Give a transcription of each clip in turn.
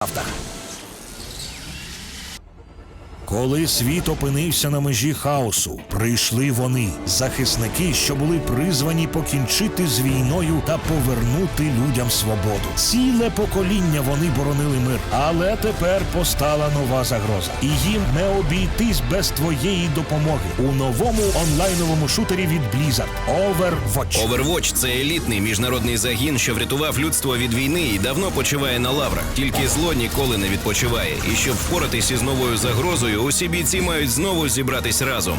Правда. Коли світ опинився на межі хаосу, прийшли вони, захисники, що були призвані покінчити з війною та повернути людям свободу. Ціле покоління вони боронили мир, але тепер постала нова загроза, і їм не обійтись без твоєї допомоги у новому онлайновому шутері від Blizzard Overwatch. Overwatch – це елітний міжнародний загін, що врятував людство від війни і давно почиває на лаврах. Тільки зло ніколи не відпочиває. І щоб впоратись із новою загрозою, усі бійці мають знову зібратись разом.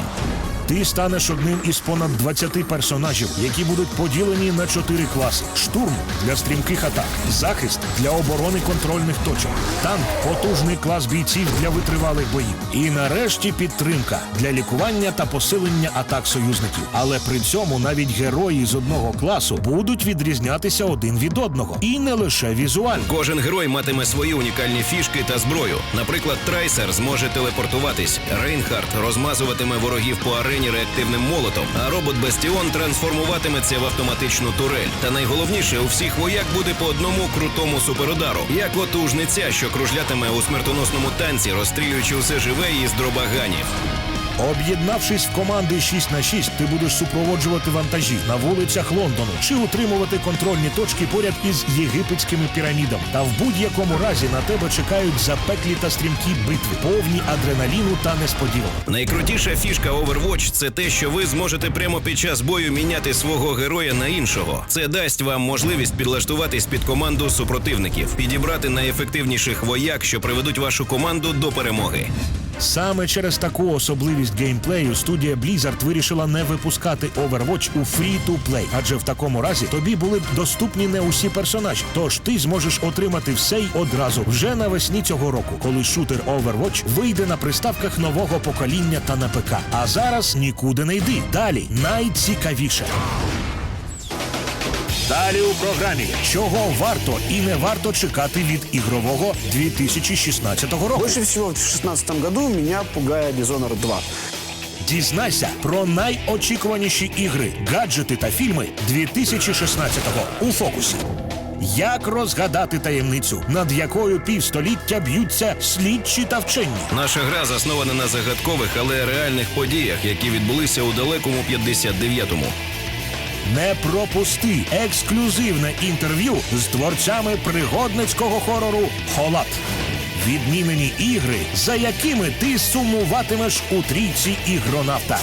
Ти станеш одним із понад 20 персонажів, які будуть поділені на чотири класи: штурм для стрімких атак, захист для оборони контрольних точок, танк потужний клас бійців для витривалих боїв. І нарешті підтримка для лікування та посилення атак союзників. Але при цьому навіть герої з одного класу будуть відрізнятися один від одного, і не лише візуально. Кожен герой матиме свої унікальні фішки та зброю. Наприклад, Трайсер зможе телепортуватись, Рейнхард розмазуватиме ворогів по арені реактивним молотом, а робот Бастіон трансформуватиметься в автоматичну турель. Та найголовніше, у всіх вояк буде по одному крутому суперудару, як отужниця, що кружлятиме у смертоносному танці, розстрілюючи усе живе із дробаганів. Об'єднавшись в команди 6 на 6, ти будеш супроводжувати вантажі на вулицях Лондону чи утримувати контрольні точки поряд із єгипетськими пірамідами. Та в будь-якому разі на тебе чекають запеклі та стрімкі битви, повні адреналіну та несподіванок. Найкрутіша фішка Overwatch – це те, що ви зможете прямо під час бою міняти свого героя на іншого. Це дасть вам можливість підлаштуватись під команду супротивників, підібрати найефективніших вояк, що приведуть вашу команду до перемоги. Саме через таку особливість геймплею студія Blizzard вирішила не випускати Overwatch у free-to-play, адже в такому разі тобі були б доступні не усі персонажі. Тож ти зможеш отримати все й одразу вже навесні цього року, коли шутер Overwatch вийде на приставках нового покоління та на ПК. А зараз нікуди не йди. Далі найцікавіше. Далі у програмі чого варто і не варто чекати від ігрового 2016 року. Больше всего в 2016 году меня пугает Dishonored 2. Дізнайся про найочікуваніші ігри, гаджети та фільми 2016-го у фокусі. Як розгадати таємницю, над якою півстоліття б'ються слідчі та вчені? Наша гра заснована на загадкових, але реальних подіях, які відбулися у далекому 59-му. Не пропусти ексклюзивне інтерв'ю з творцями пригодницького хорору Холат. Відмінені ігри, за якими ти сумуватимеш у трійці ігронавта.